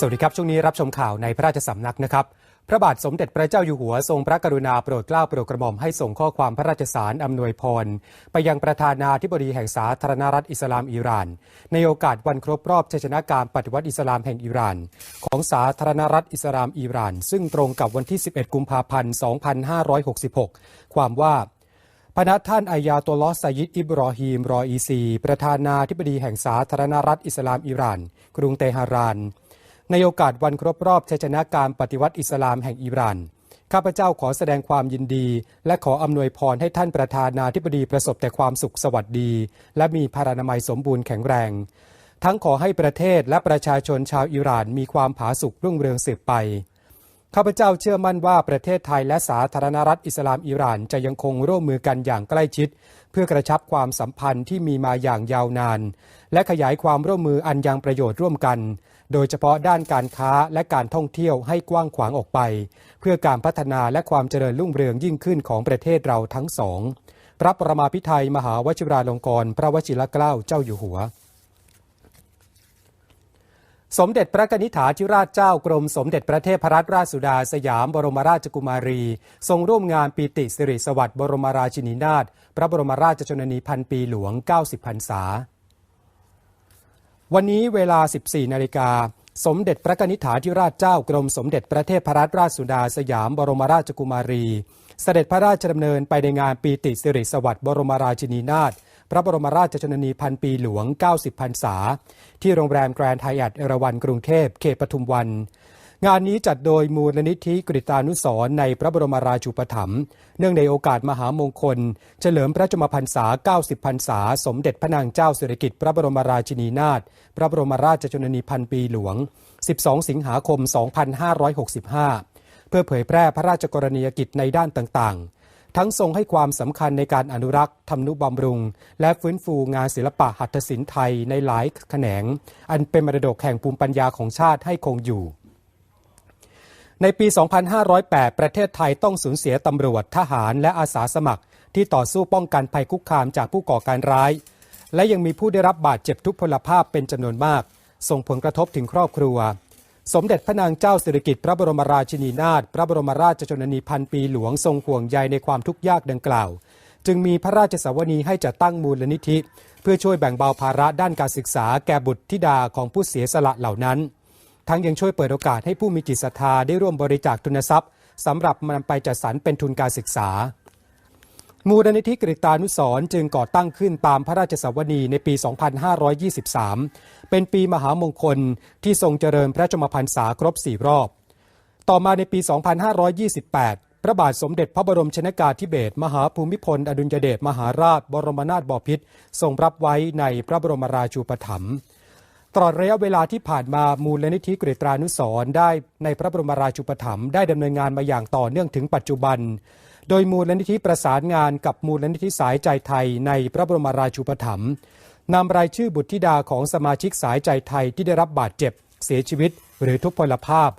สวัสดีครับ ช่วงนี้รับชมข่าวในพระราชสำนักนะครับ พระบาทสมเด็จพระเจ้าอยู่หัวทรงพระกรุณาโปรดเกล้าโปรดกระหม่อมให้ส่งข้อความพระราชสารอำนวยพร ไปยังประธานาธิบดีแห่งสาธารณรัฐอิสลามอิหร่าน ในโอกาสวันครบรอบชัยชนะการปฏิวัติอิสลามแห่งอิหร่าน ของสาธารณรัฐอิสลามอิหร่าน ซึ่งตรงกับวันที่ 11 กุมภาพันธ์ 2566 ความว่าพนักท่านอายาตัวลอสไซยิดอิบรอฮีมรออีซี ประธานาธิบดีแห่งสาธารณรัฐอิสลามอิหร่าน กรุงเตหะราน ในโอกาสวันครบรอบชัยชนะการปฏิวัติอิสลามแห่งอิหร่าน ข้าพเจ้าขอแสดงความยินดี และขออำนวยพรให้ท่านประธานาธิบดีประสบแต่ความสุขสวัสดี และมีพารานามัยสมบูรณ์แข็งแรง ทั้งขอให้ประเทศและประชาชนชาวอิหร่านมีความผาสุกรุ่งเรืองสืบไป ข้าพเจ้าเชื่อมั่นว่าประเทศไทยและสาธารณรัฐอิสลามอิหร่านจะยังคงร่วมมือกันอย่างใกล้ชิด เพื่อกระชับความสัมพันธ์ที่มีมาอย่างยาวนาน และขยายความร่วมมืออันยังประโยชน์ร่วมกัน โดยเฉพาะด้านการค้าและการท่องเที่ยวให้กว้างขวางออกไป เพื่อการพัฒนาและความเจริญรุ่งเรืองยิ่งขึ้นของประเทศเราทั้งสอง พระประมาพิไทยมหาวชิราลงกรณ์พระวชิรเกล้าเจ้าอยู่หัวสมเด็จพระนิษฐาธิราชเจ้ากรมสมเด็จพระเทพรัตนราชสุดาสยามบรมราชกุมารี ทรงร่วมงานปีติสิริสวัสดิ์บรมราชินีนาถพระบรมราชชนนีพันปีหลวง 90 พรรษา วันนี้เวลา 14 นาฬิกา สมเด็จพระนิษฐาธิราชเจ้ากรมสมเด็จพระเทพรัตนราชสุดาสยามบรมราชกุมารี เสด็จพระราชดำเนินไปในงานปีติสิริสวัสดิ์บรมราชินีนาถพระบรมราชชนนีพันปีหลวง 90 พรรษา ที่โรงแรมแกรนด์ไฮแอทเอราวันกรุงเทพเขตปทุมวัน งานนี้จัดโดยมูลนิธิกฤตานุสรในพระบรมราชูปถัมภ์เนื่องในโอกาสมหามงคล เฉลิมพระชมพรรษา 90 พรรษา สมเด็จพระนางเจ้าสิริกิติ์พระบรมราชินีนาถพระบรมราชชนนีพันปีหลวง 12 สิงหาคม 2565 เพื่อเผยแพร่พระราชกรณียกิจในด้านต่างๆทั้งทรงให้ความสำคัญในการอนุรักษ์ทำนุบำรุง และฟื้นฟูงานศิลปะหัตถศิลป์ไทยในหลายแขนง อันเป็นมรดกแห่งภูมิปัญญาของชาติให้คงอยู่ ในปี 2508 ประเทศไทยต้องสูญเสียตำรวจทหารและอาสาสมัคร ที่ต่อสู้ป้องกันภัยคุกคามจากผู้ก่อการร้าย และยังมีผู้ได้รับบาดเจ็บทุกพลภาพเป็นจำนวนมาก ส่งผลกระทบถึงครอบครัว สมเด็จพระนางเจ้าสิริกิติ์พระบรมราชินีนาถพระบรมราชชนนีพันปีหลวงทรงห่วงใยในความทุกข์ยากดังกล่าว จึงมีพระราชสวนีให้จัดตั้งมูลนิธิ เพื่อช่วยแบ่งเบาภาระด้านการศึกษาแก่บุตรธิดาของผู้เสียสละเหล่านั้น ทั้งยังช่วยเปิดโอกาสให้ผู้มีจิตศรัทธาได้ร่วมบริจาคทุนทรัพย์สำหรับนำไปจัดสรรเป็นทุนการศึกษา มูลนิธิกฤตานุสรณ์จึงก่อตั้งขึ้นตามพระราชสวนีในปี 2523 เป็นปีมหามงคลที่ทรงเจริญพระชมพรรษาครบ4รอบ ต่อมาในปี 2528พระบาทสมเด็จพระบรมชนากาธิเบศรมหาภูมิพล อดุลยเดชมหาราช บรมนาถบพิตรทรงรับไว้ในพระบรมราชูปถัมภ์ ตลอดระยะเวลาที่ผ่านมามูลนิธิกฤตรานุสรณ์ได้ในพระบรมราชูปถัมภ์ได้ดำเนินงานมาอย่างต่อเนื่องถึงปัจจุบัน โดยมูลนิธิประสานงานกับมูลนิธิสายใจไทยในพระบรมราชูปถัมภ์นำรายชื่อบุตรธิดาของสมาชิกสายใจไทยที่ได้รับบาดเจ็บ เสียชีวิต หรือทุพพลภาพ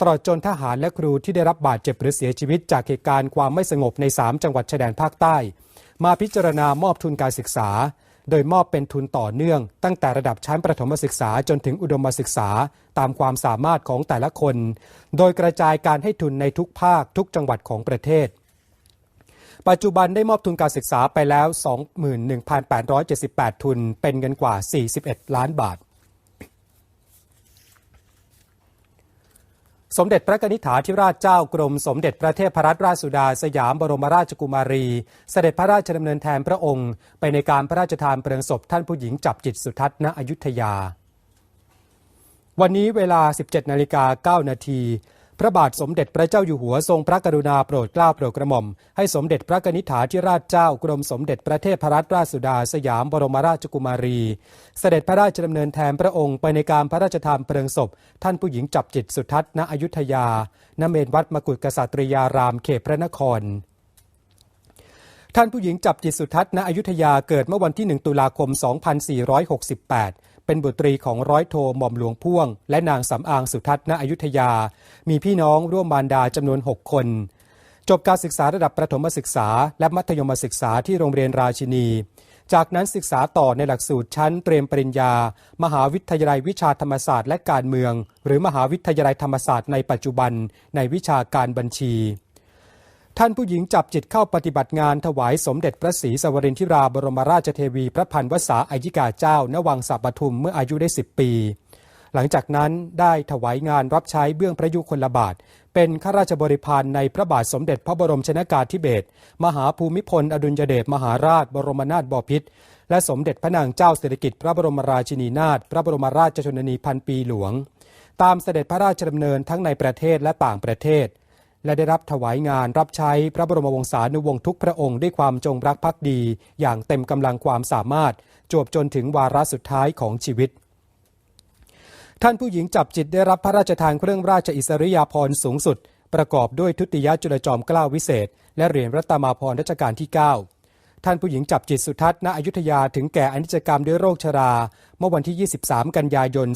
ตลอดจนทหารและครูที่ได้รับบาดเจ็บหรือเสียชีวิต จากเหตุการณ์ความไม่สงบใน 3 จังหวัดชายแดนภาคใต้ มาพิจารณามอบทุนการศึกษา โดยมอบเป็นทุนต่อเนื่อง ตั้งแต่ระดับชั้นประถมศึกษาจนถึงอุดมศึกษา ตามความสามารถของแต่ละคน โดยกระจายการให้ทุนในทุกภาคทุกจังหวัดของประเทศ ปัจจุบันได้มอบทุนการศึกษาไปแล้ว 21,878 ทุน เป็นเงินกว่า 41 ล้านบาท สมเด็จพระนิษฐาธิราชเจ้ากรม สมเด็จพระเทพรัตนราชสุดาสยามบรมราชกุมารี เสด็จพระราชดำเนินแทนพระองค์ ไปในการพระราชทานเพลิงศพท่านผู้หญิงจับจิตสุทัศน์ณอยุธยา วันนี้เวลา 17นาฬิกา9นาที ระบาทสมเด็จพระเจ้าอยู่หัวทรงพระกรุณาโปรดเกล้าโปรดกระหม่อม ให้สมเด็จพระนิษฐาธิราชเจ้ากรมสมเด็จพระเทพรัตนราชสุดาสยามบรมราชกุมารี เสด็จพระราชดำเนินแทนพระองค์ไปในการพระราชทานเพลิงศพ ท่านผู้หญิงจับจิตสุทัศน์ณอยุธยาณเมนวัดมกุฎกษัตริยารามเขตพระนครท่านผู้หญิงจับจิตสุทัศน์ณอยุธยาเกิดเมื่อวันที่ 1 ตุลาคม 2468 เป็นบุตรีของร้อยโทหม่อมหลวงพ่วง และนางสำอางสุทัศน์ณอยุธยา มีพี่น้องร่วมมารดาจำนวน 6 คน จบการศึกษาระดับประถมศึกษา และมัธยมศึกษาที่โรงเรียนราชินี จากนั้นศึกษาต่อในหลักสูตรชั้นเตรียมปริญญา มหาวิทยาลัยวิชาธรรมศาสตร์และการเมือง หรือมหาวิทยาลัยธรรมศาสตร์ในปัจจุบันในวิชาการบัญชี ท่านผู้หญิงจับจิตเข้าปฏิบัติงานถวายสมเด็จพระศรีสวรินทิราบรมราชเทวีพระพันวษาอายิกาเจ้า ณ วังสัปทุมเมื่ออายุได้ 10 ปี หลังจากนั้นได้ถวายงานรับใช้เบื้องพระยุคลบาท เป็นข้าราชบริพารในพระบาทสมเด็จพระบรมชนากาธิเบศรมหาภูมิพล อดุลยเดชมหาราช บรมนาถบพิตรและสมเด็จพระนางเจ้าสิริกิติ์พระบรมราชินีนาถพระบรมราชชนนีพันปีหลวง ตามเสด็จพระราชดำเนินทั้งในประเทศและต่างประเทศ และได้รับถวายงานรับใช้พระบรมวงศานุวงศ์ทุกพระองค์ด้วยความจงรักภักดี อย่างเต็มกำลังความสามารถ จวบจนถึงวาระสุดท้ายของชีวิต ท่านผู้หญิงจับจิตได้รับพระราชทานเครื่องราชอิสริยาภรณ์สูงสุด ประกอบด้วยทุติยจุลจอมเกล้าวิเศษ และเหรียญรัตมาภรณ์รัชกาลที่ 9ท่านผู้หญิงจับจิตสุทัศน์ณอยุธยาถึงแก่อนิจกรรมด้วยโรคชรา เมื่อวันที่ 23 กันยายน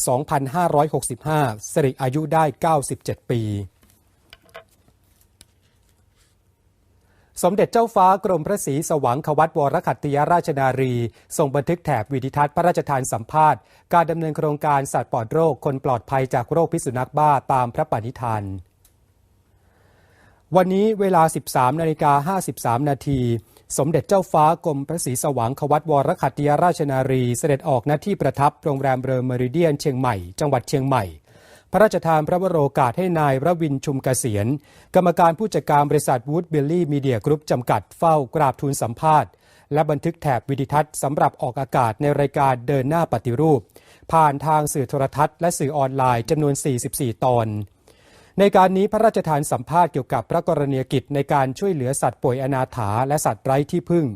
2565 สิริอายุได้ 97 ปี สมเด็จเจ้าฟ้ากรมพระศรีสว่างควัตวรคัตติยราชนารีส่งบันทึกแถบวิดิทัศน์พระราชทานสัมภาษณ์ การดำเนินโครงการสัตว์ปลอดโรคคนปลอดภัยจากโรคพิษสุนัขบ้าตามพระปณิธาน วันนี้เวลา 13นาฬิกา53 นาทีสมเด็จเจ้าฟ้ากรมพระศรีสว่างควัตวรคัตติยราชนารี เสด็จออกหน้าที่ประทับโรงแรมเรอเมริเดียนเชียงใหม่ จังหวัดเชียงใหม่ ระราชทานพระวโรกาสให้นายระวินชุมเกษียณ กรรมการผู้จัดการบริษัทวูดเบลลี่มีเดียกรุ๊ปจำกัดเฝ้ากราบทูลสัมภาษณ์ และบันทึกแถบวิดิทัศน์สำหรับออกอากาศในรายการเดินหน้าปฏิรูป ผ่านทางสื่อโทรทัศน์และสื่อออนไลน์จำนวน 44 ตอน ในการนี้พระราชทานสัมภาษณ์เกี่ยวกับพระกรณียกิจในการช่วยเหลือสัตว์ป่วยอนาถาและสัตว์ไร้ที่พึ่ง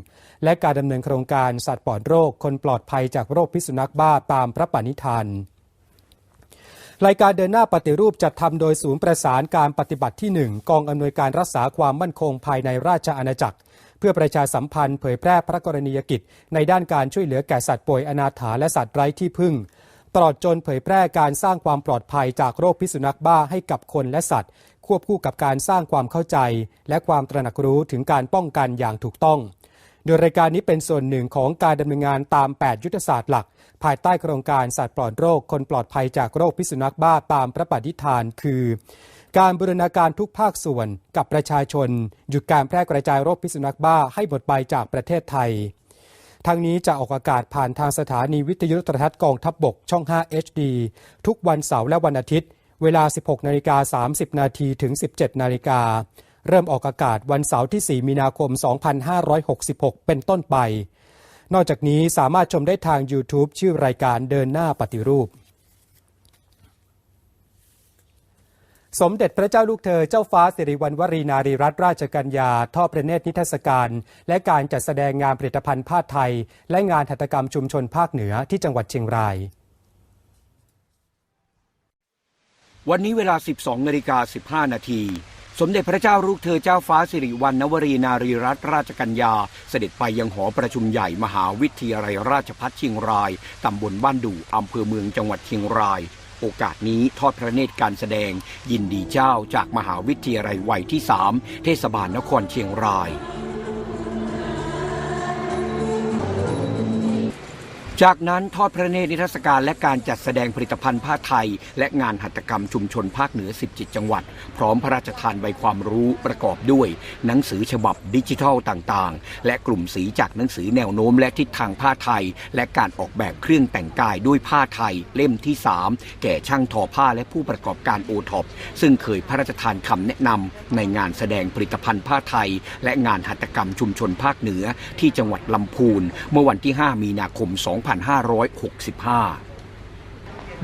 และการดำเนินโครงการสัตว์ปลอดโรคคนปลอดภัยจากโรคพิษสุนัขบ้าตามพระปณิธาน รายการเดินหน้าปฏิรูปจัดทำโดยศูนย์ประสานการปฏิบัติที่ 1 กองอำนวยการรักษาความมั่นคงภายในราชอาณาจักร เพื่อประชาสัมพันธ์เผยแพร่พระกรณียกิจ ในด้านการช่วยเหลือแก่สัตว์ป่วยอนาถาและสัตว์ไร้ที่พึ่ง ตลอดจนเผยแพร่การสร้างความปลอดภัยจากโรคพิษสุนัขบ้าให้กับคนและสัตว์ ควบคู่กับการสร้างความเข้าใจ และความตระหนักรู้ถึงการป้องกันอย่างถูกต้อง โดยรายการนี้เป็นส่วนหนึ่งของการดำเนินงานตาม 8 ยุทธศาสตร์หลัก ภายใต้โครงการสัตว์ปลอดโรค คนปลอดภัยจากโรคพิษสุนัขบ้าตามพระปฏิฐาน คือ การบูรณาการทุกภาคส่วนกับประชาชน หยุดการแพร่กระจายโรคพิษสุนัขบ้าให้หมดไปจากประเทศไทยทั้งนี้จะออกอากาศผ่านทางสถานีวิทยุโทรทัศน์กองทัพบบกช่อง 5 HD ทุกวันเสาร์และวันอาทิตย์ เวลา 16 นาฬิกา 30 นาทีถึง 17 นาฬิกา เริ่มออกอากาศวันเสาร์ที่ 4 มีนาคม 2566 เป็นต้นไป นอกจากนี้สามารถชมได้ทาง YouTube ชื่อรายการเดินหน้าปฏิรูป สมเด็จพระเจ้าลูกเธอเจ้าฟ้าสิริวัณวรีนารีรัตนราชกัญญาทอดพระเนตรนิทรรศการ และการจัดแสดงงานผลิตภัณฑ์ผ้าไทย และงานหัตถกรรมชุมชนภาคเหนือที่จังหวัดเชียงรายวันนี้เวลา 12นาฬิกา15 นาที สมเด็จพระเจ้าลูกเธอเจ้าฟ้าสิริวัณณวรีนารีรัตนราชกัญญา เสด็จไปยังหอประชุมใหญ่มหาวิทยาลัยราชพัฒเชียงราย ตำบลบ้านดู่อำเภอเมืองจังหวัดเชียงราย โอกาสนี้ทอดพระเนตรการแสดง ยินดีเจ้าจากมหาวิทยาลัยวัยที่ 3 เทศบาลนครเชียงราย จากนั้นทอดพระเนตรนิทรรศการและการจัดแสดงผลิตภัณฑ์ผ้าไทย และงานหัตถกรรมชุมชนภาคเหนือ 17 จังหวัด พร้อมพระราชทานใบความรู้ประกอบด้วย หนังสือฉบับดิจิทัลต่างๆ และกลุ่มสีจากหนังสือแนวโน้มและทิศทางผ้าไทย และการออกแบบเครื่องแต่งกายด้วยผ้าไทย เล่มที่ 3 แก่ช่างทอผ้าและผู้ประกอบการโอท็อปซึ่งเคยพระราชทานคำแนะนำในงานแสดงผลิตภัณฑ์ผ้าไทย และงานหัตถกรรมชุมชนภาคเหนือ ที่จังหวัดลำพูน เมื่อวันที่ 5 มีนาคม2565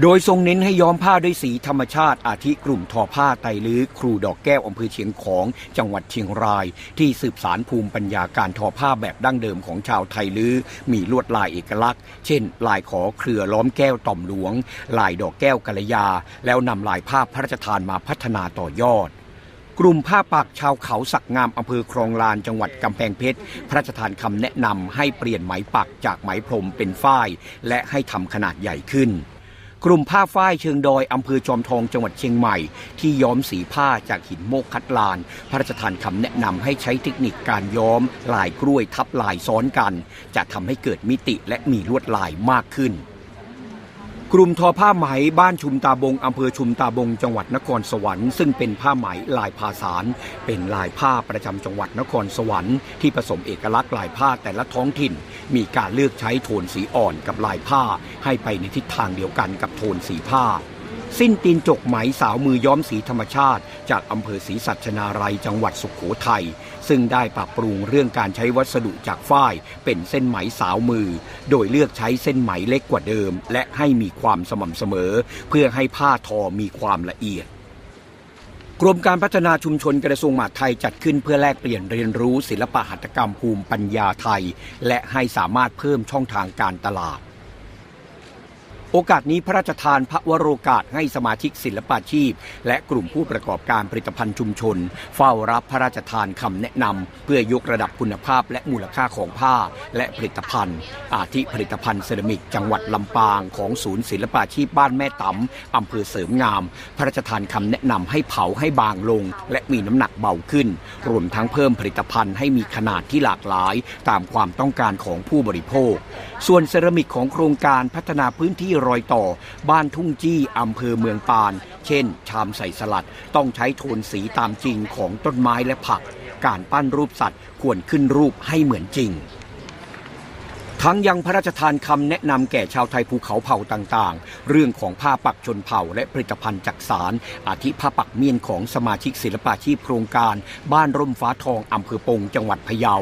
โดยทรงเน้นให้ย้อมผ้าด้วยสีธรรมชาติอาทิกลุ่มทอผ้าไตลื้อครูดอกแก้วอำเภอเชียงของจังหวัดเชียงราย ที่สืบสารภูมิปัญญาการทอผ้าแบบดั้งเดิมของชาวไทลื้อมีลวดลายเอกลักษณ์ เช่น ลายขอเครือล้อมแก้วต่อมหลวง ลายดอกแก้วกัลยา แล้วนำลายผ้าพระราชทานมาพัฒนาต่อยอด กลุ่มผ้าปักชาวเขาสักงามอำเภอครองลานจังหวัดกำแพงเพชร พระราชทานคำแนะนำให้เปลี่ยนไหมปักจากไหมพรมเป็นฝ้าย และให้ทำขนาดใหญ่ขึ้นกลุ่มผ้าฝ้ายเชิงดอยอำเภอจอมทองจังหวัดเชียงใหม่ ที่ย้อมสีผ้าจากหินโมกคัดลาน พระราชทานคำแนะนำให้ใช้เทคนิคการย้อม ลายกล้วยทับลายซ้อนกัน จะทำให้เกิดมิติและมีลวดลายมากขึ้น กลุ่มทอผ้าไหมบ้านชุมตาบงอำเภอชุมตาบงจังหวัดนครสวรรค์ซึ่งเป็นผ้าไหมลายภาษานเป็นลายผ้าประจำจังหวัดนครสวรรค์ที่ผสมเอกลักษณ์ลายผ้าแต่ละท้องถิ่น มีการเลือกใช้โทนสีอ่อนกับลายผ้า ให้ไปในทิศทางเดียวกันกับโทนสีผ้า สิ้นตีนจกไหมสาวมือย้อมสีธรรมชาติ จากอำเภอศรีสัชนาลัยจังหวัดสุขโขทัยซึ่งได้ปรับปรุงเรื่องการใช้วัสดุจากฝ้าย เป็นเส้นไหมสาวมือ โดยเลือกใช้เส้นไหมเล็กกว่าเดิม และให้มีความสม่ำเสมอ เพื่อให้ผ้าทอมีความละเอียดกรมการพัฒนาชุมชนกระทรวงมหาดไทยจัดขึ้นเพื่อแลกเปลี่ยนเรียนรู้ศิลปะหัตถกรรมภูมิปัญญาไทย และให้สามารถเพิ่มช่องทางการตลาด โอกาสนี้พระราชทานพระวโรกาสให้สมาชิกศิลปาชีพ และกลุ่มผู้ประกอบการผลิตภัณฑ์ชุมชน เฝ้ารับพระราชทานคำแนะนำเพื่อยกระดับคุณภาพและมูลค่าของผ้าและผลิตภัณฑ์ อาทิผลิตภัณฑ์เซรามิกจังหวัดลำปางของศูนย์ศิลปาชีพบ้านแม่ตำอำเภอเสริมงาม พระราชทานคำแนะนำให้เผาให้บางลง และมีน้ำหนักเบาขึ้น รวมทั้งเพิ่มผลิตภัณฑ์ให้มีขนาดที่หลากหลาย ตามความต้องการของผู้บริโภค ส่วนเซรามิกของโครงการพัฒนาพื้นที่รอยต่อ บ้านทุ่งจี้อำเภอเมืองปาน เช่น ชามใส่สลัดต้องใช้โทนสีตามจริงของต้นไม้และผัก การปั้นรูปสัตว์ควรขึ้นรูปให้เหมือนจริง ทั้งยังพระราชทานคำแนะนำแก่ชาวไทยภูเขาเผ่าต่างๆ เรื่องของผ้าปักชนเผ่าและผลิตภัณฑ์จักสาร อาทิผ้าปักเมียนของสมาชิกศิลปาชีพโครงการ บ้านร่มฟ้าทองอำเภอปงจังหวัดพะเยา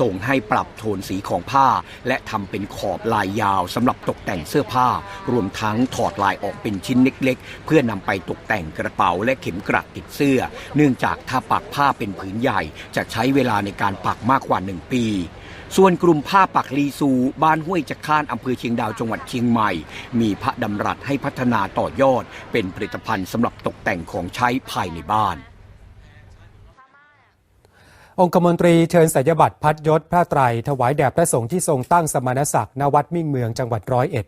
ส่งให้ปรับโทนสีของผ้า และทำเป็นขอบลายยาวสำหรับตกแต่งเสื้อผ้า รวมทั้งถอดลายออกเป็นชิ้นเล็กๆ เพื่อนำไปตกแต่งกระเป๋าและเข็มกลัดติดเสื้อ เนื่องจากถ้าปักผ้าเป็นผืนใหญ่ จะใช้เวลาในการปักมากกว่า 1 ปี ส่วนกลุ่มผ้าปักลีซู บ้านห้วยจักข้านอำเภอเชียงดาวจังหวัดเชียงใหม่ มีพระดำรัสให้พัฒนาต่อยอด เป็นผลิตภัณฑ์สำหรับตกแต่งของใช้ภายในบ้านองคมนตรีเชิญสัญญบัตรพัดยศพระไตร ถวายแด่พระสงฆ์ที่ทรงตั้งสมณศักดิ์ณวัดมิ่งเมืองจังหวัดร้อยเอ็ด